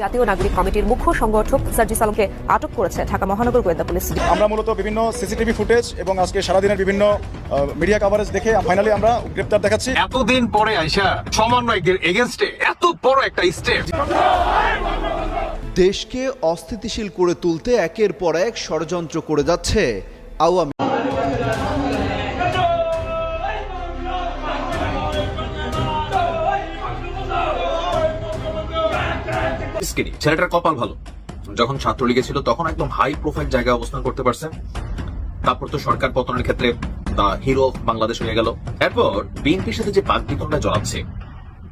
জাতীয় নাগরিক কমিটির মুখ্য সংগঠক সার্জিস আলমকে আটক করেছে ঢাকা মহানগর গোয়েন্দা পুলিশ। আমরা মূলত বিভিন্ন সিসিটিভি ফুটেজ এবং আজকে সারাদিনের বিভিন্ন মিডিয়া কভারেজ দেখে ফাইনালি আমরা গ্রেপ্তার দেখাচ্ছি। এতদিন পরে আইসা সমন্বয়কদের এগেনস্টে এত বড় একটা স্টেপ দেশকে অস্থিতিশীল করে তুলতে একের পর এক ষড়যন্ত্র করে যাচ্ছে আওয়ামী স্কিনি ছেলেটার কপাল ভালো। যখন ছাত্রলীগে ছিল, তখন একদম হাই প্রোফাইল জায়গায় অবস্থান করতে পারছে। তারপর তো সরকার পতনের ক্ষেত্রে দা হিরো অফ বাংলাদেশ হয়ে গেল। এরপর বিএনপির সাথে যে বাগবিতনটা জড়াচ্ছে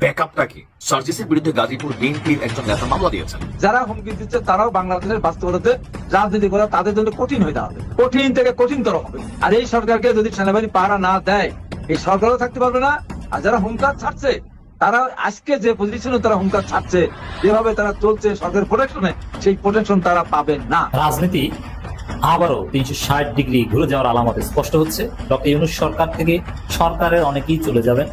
ব্যাকআপটা কি সার্জিসের বিরুদ্ধে গাজীপুর বিএনপির একজন নেতা মামলা দিয়েছেন যারা হুমকি দিচ্ছে, তারাও বাংলাদেশের বাস্তবতাতে রাজনীতি করা তাদের জন্য কঠিন হয়ে দাঁড়াবে। কঠিন থেকে কঠিনতর হবে। আর এই সরকারকে যদি সেনাবাহিনী পাহারা না দেয়, এই সরকারও থাকতে পারবে না। আর যারা হুমকার ছাড়ছে তারা আজকে যে পজিশনে তারা হুঙ্কার ছাড়ছে যেভাবে তারা চলছে সরকারের প্রোটেকশনে সেই প্রোটেকশন তারা পাবেন না। রাজনীতি আবারও তিনশো ষাট ডিগ্রি ঘুরে যাওয়ার আলামত স্পষ্ট হচ্ছে। ডক্টর ইউনুস সরকার থেকে সরকারের অনেকেই চলে যাবেন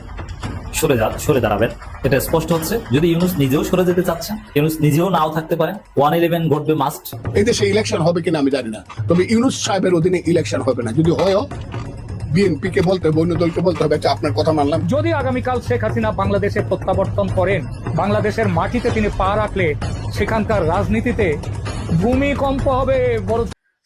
সরে যা সরে দাঁড়াবেন। এটা স্পষ্ট হচ্ছে। যদি ইউনুস নিজেও সরে যেতে চাচ্ছেন ইউনুস নিজেও নাও থাকতে পারে ওয়ান ইলেভেন ঘটবে মাস্ট। এই দেশে ইলেকশন হবে কিনা আমি জানি না। তবে ইউনুস সাহেবের অধীনে ইলেকশন হবে না। যদি হয়ও বিএনপি কে বলতে হবে অন্য দলকে বলতে হবে আচ্ছা, আপনার কথা মানলাম। যদি আগামীকাল শেখ হাসিনা বাংলাদেশে প্রত্যাবর্তন করেন বাংলাদেশের মাটিতে তিনি পা রাখলে সেখানকার রাজনীতিতে ভূমিকম্প হবে বড়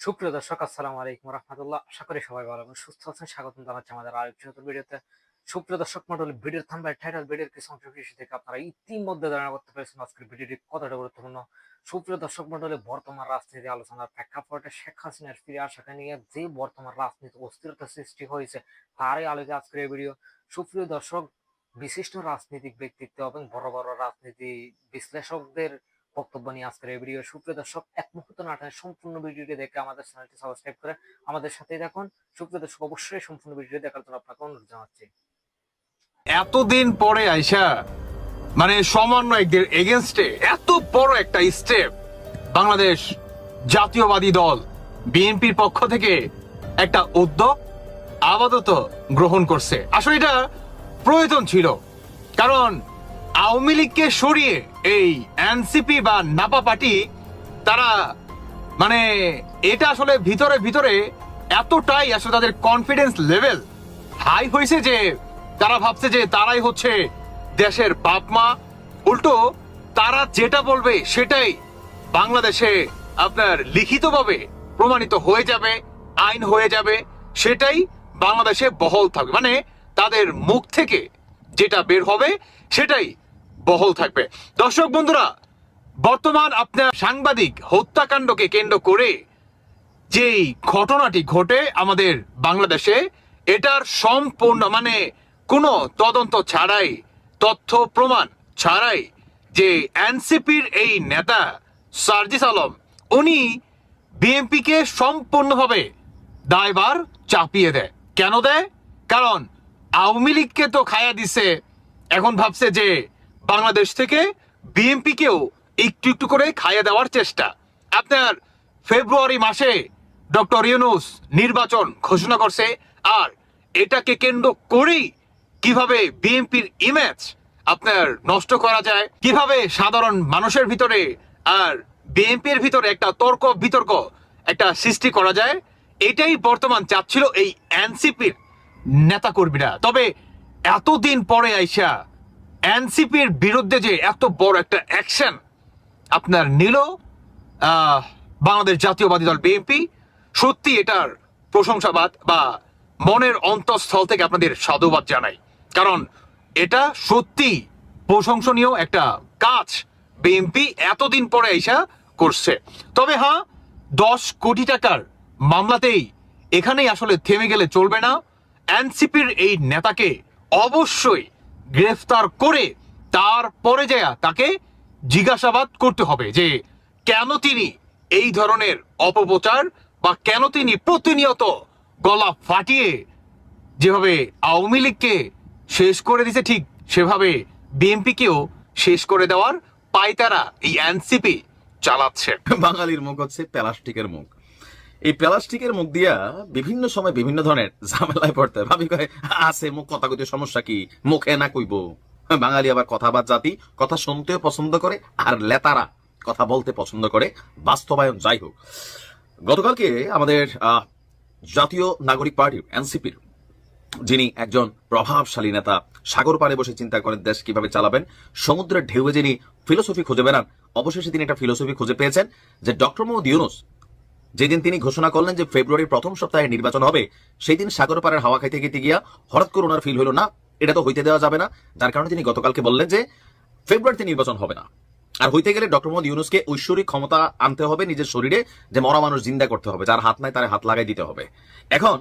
সুপ্রিয় দর্শক আসসালামু আলাইকুম রহমতুল্লাহ। আশা করি সবাই ভালো এবং সুস্থ আছেন। স্বাগতম জানাচ্ছি আমাদের আরেকটি নতুন ভিডিওতে। সুপ্রিয় দর্শক মন্ডলী, ভিডিওর থাম্বাই টাইটেল ভিডিওর কিছু অংশ কৃষি থেকে আপনারা ইতিমধ্যে ধারণা করতে পেরেছেন আজকের ভিডিওটি কতটা গুরুত্বপূর্ণ। সুপ্রিয় দর্শক মন্ডলী, বর্তমান রাজনীতি আলোচনার প্রেক্ষাপটে শেখ হাসিনার ফিরে আসাকে নিয়ে যে বর্তমান রাজনীতি অস্থিরতা সৃষ্টি হয়েছে, তারই আলোকে আজকের এই ভিডিও। সুপ্রিয় দর্শক, বিশিষ্ট রাজনৈতিক ব্যক্তিত্ব এবং বড় বড় রাজনীতি বিশ্লেষকদের বক্তব্য নিয়ে আজকের এই ভিডিও। সুপ্রিয় দর্শক, এক মুহূর্ত না টানে সম্পূর্ণ ভিডিওটি দেখে আমাদের চ্যানেলটি সাবস্ক্রাইব করে আমাদের সাথেই দেখুন সুপ্রিয় দর্শক, অবশ্যই সম্পূর্ণ ভিডিওটি দেখার জন্য আপনাকে অনুরোধ জানাচ্ছি। এতদিন পরে আইসা মানে সমন্বয়কদের এগেনস্টে এত বড় একটা স্টেপ বাংলাদেশ জাতীয়বাদী দল, বিএনপির পক্ষ থেকে একটা উদ্যোগ আপাতত গ্রহণ করছে। আসলে এটা প্রয়োজন ছিল, কারণ আওয়ামী লীগকে সরিয়ে এই এনসিপি বা নাপা পার্টি, তারা মানে এটা আসলে ভিতরে ভিতরে এতটাই আসলে তাদের কনফিডেন্স লেভেল হাই হয়েছে যে তারা ভাবছে যে তারাই হচ্ছে দেশের বাপ মা উল্টো, তারা যেটা বলবে সেটাই বাংলাদেশে আপনার লিখিতভাবে প্রমাণিত হয়ে যাবে, আইন হয়ে যাবে, সেটাই বাংলাদেশে বহল থাকবে। মানে তাদের মুখ থেকে যেটা বের হবে সেটাই বহল থাকবে। দর্শক বন্ধুরা, বর্তমান আপনার সাংবাদিক হত্যাকাণ্ডকে কেন্দ্র করে যেই ঘটনাটি ঘটে আমাদের বাংলাদেশে, এটার সম্পূর্ণ মানে কোনো তদন্ত ছাড়াই, তথ্য প্রমাণ ছাড়াই যে এনসিপির এই নেতা সার্জিস আলম, উনি বিএনপিকে সম্পূর্ণভাবে দায়বার চাপিয়ে দেয়। কেন দেয়? কারণ আওয়ামী লীগকে তো খায়া দিছে, এখন ভাবছে যে বাংলাদেশ থেকে বিএনপিকেও একটু একটু করে খাইয়ে দেওয়ার চেষ্টা। আপনার ফেব্রুয়ারি মাসে ডক্টর ইউনুস নির্বাচন ঘোষণা করছে, আর এটাকে কেন্দ্র করেই কীভাবে বিএনপির ইমেজ আপনার নষ্ট করা যায়, কীভাবে সাধারণ মানুষের ভিতরে আর বিএনপির ভিতরে একটা তর্ক বিতর্ক একটা সৃষ্টি করা যায়, এটাই বর্তমান চাচ্ছিল এই এনসিপির নেতাকর্মীরা। তবে এতদিন পরে আইসা এনসিপির বিরুদ্ধে যে এত বড় একটা অ্যাকশন আপনার নিল বাংলাদেশ জাতীয়বাদী দল বিএনপি, সত্যি এটার প্রশংসাবাদ বা মনের অন্তঃস্থল থেকে আপনাদের সাধুবাদ জানাই। কারণ এটা সত্যি প্রশংসনীয় একটা কাজ বিএনপি এতদিন পরে এসা করছে। তবে হ্যাঁ দশ কোটি টাকার মামলাতেই এখানেই আসলে থেমে গেলে চলবে না। এনসিপির এই নেতাকে অবশ্যই গ্রেফতার করে তারপরে যায় তাকে জিজ্ঞাসাবাদ করতে হবে যে কেন তিনি এই ধরনের অপপ্রচার বা কেন তিনি প্রতিনিয়ত গলা ফাটিয়ে যেভাবে আওয়ামী লীগকে শেষ করে দিছে ঠিক সেভাবে বিএনপিকেও শেষ করে দেওয়ার পায়তারা এই এনসিপি চালাচ্ছে। বাঙালির মুখ হচ্ছে প্লাস্টিকের মুখ। এই প্লাস্টিকের মুখ দিয়া বিভিন্ন সময় বিভিন্ন ধরনের ঝামেলায় পড়তে। ভাবি কয়, আছে, মুখ কথা কইতে সমস্যা কি? মুখে না কইব? বাঙালি আবার কথাবাদ জাতি, কথা শুনতেও পছন্দ করে আর লেতারা কথা বলতে পছন্দ করে। বাস্তবায়ন যাই হোক। গতকালকে আমাদের জাতীয় নাগরিক পার্টির, এনসিপির যিনি একজন প্রভাবশালী নেতা, সাগর পাড়ে বসে চিন্তা করেন দেশ কীভাবে চালাবেন, সমুদ্রের ঢেউয়ে যিনি ফিলোসফি খুঁজে বেড়ান, অবশেষে তিনি একটা ফিলোসফি খুঁজে পেয়েছেন যে ডক্টর মোহাম্মদ ইউনুস, যেদিন তিনি ঘোষণা করলেন যে ফেব্রুয়ারির প্রথম সপ্তাহে নির্বাচন হবে সেই দিন সাগর পাড়ের হাওয়া খাইতে গিয়ে গিয়া হঠাৎ করে ওনার ফিল হলো না, এটা তো হইতে দেওয়া যাবে না। যার কারণে তিনি গতকালকে বললেন যে ফেব্রুয়ারিতে নির্বাচন হবে না। আর হইতে গেলে ডক্টর মোহাম্মদ ইউনুসকে ঐশ্বরিক ক্ষমতা আনতে হবে নিজের শরীরে, যে মরা মানুষ জিন্দা করতে হবে, যার হাত নাই তার হাত লাগাই দিতে হবে। এখন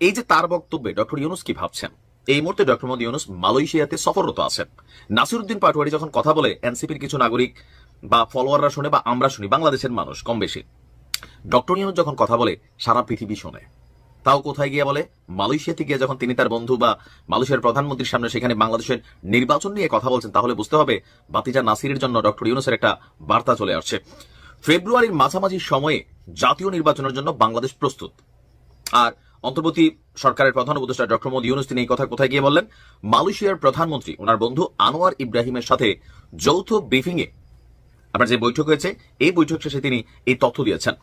এই যে তার বক্তব্যে ডক্টর ইউনুস কি ভাবছেন? এই মুহূর্তে ডক্টর মোহাম্মদ ইউনুস মালয়েশিয়াতে সফররত আছেন। নাসিরুদ্দিন পাটোয়ারি যখন কথা বলে, এনসিপির কিছু নাগরিক বা ফলোয়াররা শুনে বা আমরা শুনি, বাংলাদেশের মানুষ কম বেশি ডক্টর ইউনুস যখন কথা বলে, সারা পৃথিবী শোনে। তাও কোথায় গিয়ে বলে? মালয়েশিয়াতে গিয়ে যখন তিনি তার বন্ধু বা মালয়েশিয়ার প্রধানমন্ত্রীর সামনে সেখানে বাংলাদেশের নির্বাচন নিয়ে কথা বলছেন, তাহলে বুঝতে হবে বাতিজা নাসিরের জন্য ডক্টর ইউনুসের একটা বার্তা চলে আসছে। ফেব্রুয়ারির মাঝামাঝি সময়ে জাতীয় নির্বাচনের জন্য বাংলাদেশ প্রস্তুত। আর অন্তর্বর্তী সরকারের প্রধান উপদেষ্টা ডক্টর মোদী ইউনুস তিনি এই কথা কোথায় গিয়ে বললেন? মালয়েশিয়ার প্রধানমন্ত্রী, ওনার বন্ধু আনোয়ার ইব্রাহিমের সাথে যৌথ ব্রিফিং এ আপনার যে বৈঠক হয়েছে, এই বৈঠক শেষে তিনি এই তথ্য দিয়েছেন।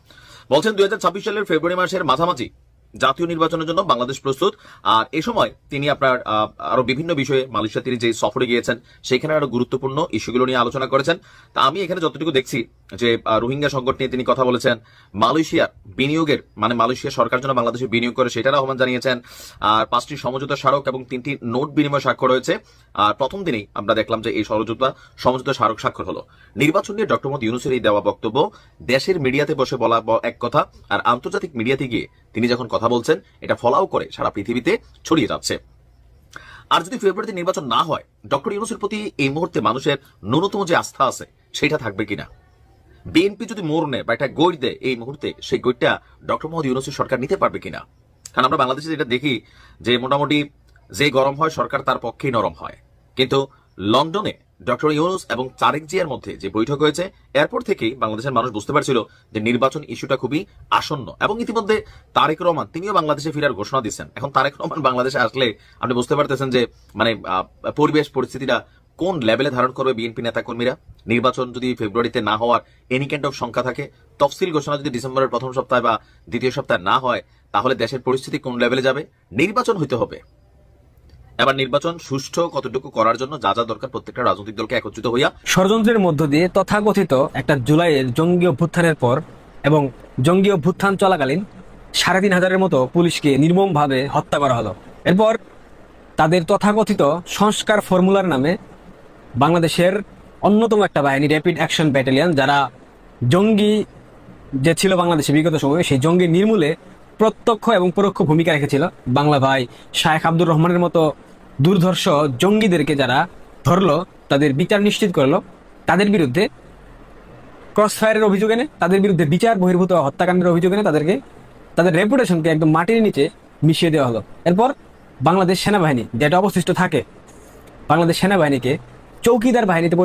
বলছেন দুই হাজার ছাব্বিশ সালের ফেব্রুয়ারি মাসের মাঝামাঝি জাতীয় নির্বাচনের জন্য বাংলাদেশ প্রস্তুত। আর এই সময় তিনি আপনার আরও বিভিন্ন বিষয়ে মালয়েশিয়া তিনি যে সফরে গিয়েছেন, সেখানে আরও গুরুত্বপূর্ণ ইস্যুগুলো নিয়ে আলোচনা করেছেন। তা আমি এখানে যতটুকু দেখছি যে রোহিঙ্গা সংকট নিয়ে তিনি কথা বলেছেন, মালয়েশিয়ার বিনিয়োগের মানে মালয়েশিয়া সরকার যেন বাংলাদেশে বিনিয়োগ করে সেটার আহ্বান জানিয়েছেন। আর পাঁচটি সমঝোতা স্মারক এবং তিনটি নোট বিনিময় স্বাক্ষর হয়েছে আর প্রথম দিনেই আমরা দেখলাম যে এই সমঝোতা সমঝোতা স্মারক স্বাক্ষর হলো। নির্বাচন নিয়ে ডক্টর মোহাম্মদ ইউনুসের এই দেওয়া বক্তব্য দেশের মিডিয়াতে বসে বলা এক কথা। আর আন্তর্জাতিক মিডিয়াতে গিয়ে তিনি যখন কথা বলছেন, এটা ফলাও করে সারা পৃথিবীতে ছড়িয়ে যাচ্ছে। আর যদি ফেব্রুয়ারিতে নির্বাচন না হয়, ডক্টর ইউনুসের প্রতি এই মুহূর্তে মানুষের ন্যূনতম যে আস্থা আছে, সেটা থাকবে কিনা? বিএনপি যদি মোর নেয় বা একটা গৈর দেয়, এই মুহূর্তে সেই গৈরটা ডক্টর মোহাম্মদ ইউনুসের সরকার নিতে পারবে কিনা? কারণ আমরা বাংলাদেশে যেটা দেখি, যে মোটামুটি যে গরম হয়, সরকার তার পক্ষেই নরম হয়। কিন্তু লন্ডনে ডক্টর ইউনুস এবং তারেক জিয়ার মধ্যে যে বৈঠক হয়েছে, এরপর থেকেই বাংলাদেশের মানুষ বুঝতে পারছিল যে নির্বাচন ইস্যুটা খুবই আসন্ন এবং ইতিমধ্যে তারেক রহমান, তিনিও বাংলাদেশে ফেরার ঘোষণা দিচ্ছেন এখন তারেক রহমান বাংলাদেশে আসলে আপনি বুঝতে পারতেছেন যে মানে পরিবেশ পরিস্থিতিটা কোন লেভেলে ধারণ করবে বিএনপি নেতাকর্মীরা? নির্বাচন যদি ফেব্রুয়ারিতে না হওয়ার এনি কাইন্ড অফ সংখ্যা থাকে, তফসিল ঘোষণা যদি ডিসেম্বরের প্রথম সপ্তাহে বা দ্বিতীয় সপ্তাহে না হয়, তাহলে দেশের পরিস্থিতি কোন লেভেলে যাবে? নির্বাচন হইতে হবে। এবার নির্বাচন সুষ্ঠু কতটুকু করার জন্য যা যা দরকার প্রত্যেকটা রাজনৈতিক দলকে একত্রিত হইয়া ষড়যন্ত্রের মধ্য দিয়ে তথাকথিত একটা জুলাইয়ের জঙ্গি অভ্যুত্থানের পর এবং জঙ্গি অভ্যুত্থান চলাকালীন সাড়ে তিন হাজারের মতো পুলিশকে নির্মমভাবে হত্যা করা হলো। এরপর তাদের তথাকথিত সংস্কার ফর্মুলার নামে বাংলাদেশের অন্যতম একটা বাহিনী র্যাপিড অ্যাকশন ব্যাটালিয়ন যারা জঙ্গি যে ছিল বাংলাদেশে বিগত সময়ে, সেই জঙ্গি নির্মূলে প্রত্যক্ষ এবং পরোক্ষ ভূমিকা রেখেছিল। বাংলা ভাই শায়েখ আব্দুর রহমানের মতো দুর্ধর্ষ জঙ্গিদেরকে যারা ধরলো, তাদের বিচার নিশ্চিত করল, তাদের বিরুদ্ধে ক্রস ফায়ারের অভিযোগ এনে, তাদের বিরুদ্ধে বিচার বহির্ভূত হত্যাকাণ্ডের অভিযোগ এনে তাদেরকে, তাদের রেপুটেশনকে একদম মাটির নিচে মিশিয়ে দেওয়া হলো। এরপর বাংলাদেশ সেনাবাহিনী, যেটা অবশিষ্ট থাকে, বাংলাদেশ সেনাবাহিনীকে চৌকিদার বাহিনীতে